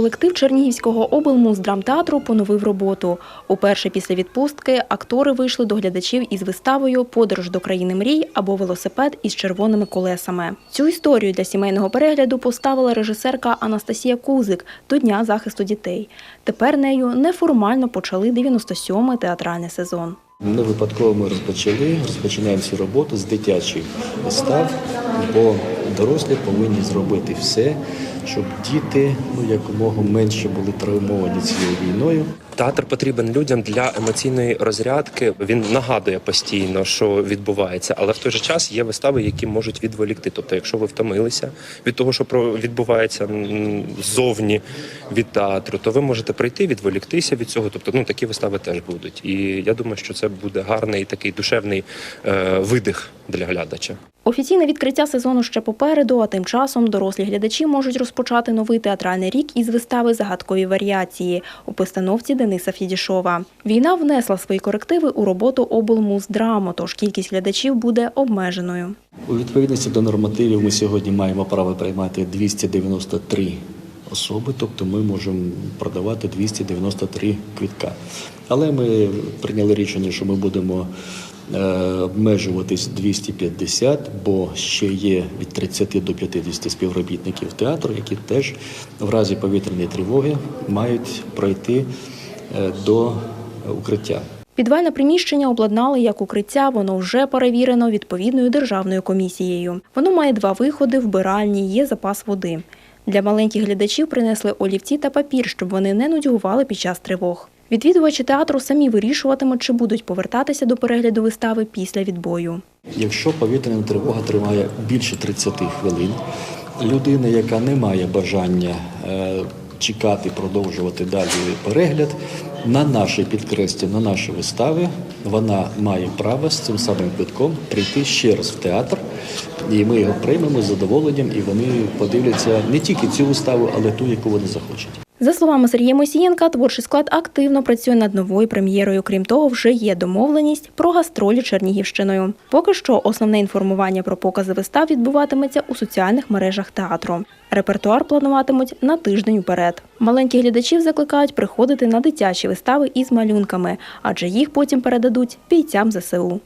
Колектив Чернігівського облмуздрамтеатру поновив роботу. Уперше після відпустки актори вийшли до глядачів із виставою Подорож до країни мрій або велосипед із червоними колесами. Цю історію для сімейного перегляду поставила режисерка Анастасія Кузик до Дня захисту дітей. Тепер нею неформально почали 97-й театральний сезон. Не випадково ми розпочали, розпочинаємо цю роботу з дитячих вистав, бо дорослі повинні зробити все, щоб діти ну, якомога менше були травмовані цією війною. Театр потрібен людям для емоційної розрядки. Він нагадує постійно, що відбувається, але в той же час є вистави, які можуть відволікти. Тобто, якщо ви втомилися від того, що про- відбувається ззовні від театру, то ви можете прийти, відволіктися від цього. Тобто, ну такі вистави теж будуть. І я думаю, що це буде гарний такий душевний е, видих для глядача. Офіційне відкриття сезону ще попереду, а тим часом дорослі глядачі можуть розпочати новий театральний рік із вистави Загадкові варіації у постановці Дениса Фідішова. Війна внесла свої корективи у роботу облмуздраму, тож кількість глядачів буде обмеженою. У відповідності до нормативів ми сьогодні маємо право приймати 293 особи, тобто ми можемо продавати 293 квитка. Але ми прийняли рішення, що ми будемо е, обмежуватись 250, бо ще є від 30 до 50 співробітників театру, які теж в разі повітряної тривоги мають пройти е, до укриття. Підвальне приміщення обладнали як укриття, воно вже перевірено відповідною державною комісією. Воно має два виходи, вбиральні, є запас води. Для маленьких глядачів принесли олівці та папір, щоб вони не нудьгували під час тривог. Відвідувачі театру самі вирішуватимуть, чи будуть повертатися до перегляду вистави після відбою. Якщо повітряна тривога триває більше 30 хвилин, людина, яка не має бажання е, чекати, продовжувати далі перегляд, на наші підкреслення, на наші вистави, вона має право з цим самим квитком прийти ще раз в театр, і ми його приймемо з задоволенням, і вони подивляться не тільки цю виставу, але ту, яку вони захочуть. За словами Сергія Мосієнка, творчий склад активно працює над новою прем'єрою. Крім того, вже є домовленість про гастролі Чернігівщиною. Поки що основне інформування про покази вистав відбуватиметься у соціальних мережах театру. Репертуар плануватимуть на тиждень уперед. Маленьких глядачів закликають приходити на дитячі вистави із малюнками, адже їх потім передадуть бійцям ЗСУ.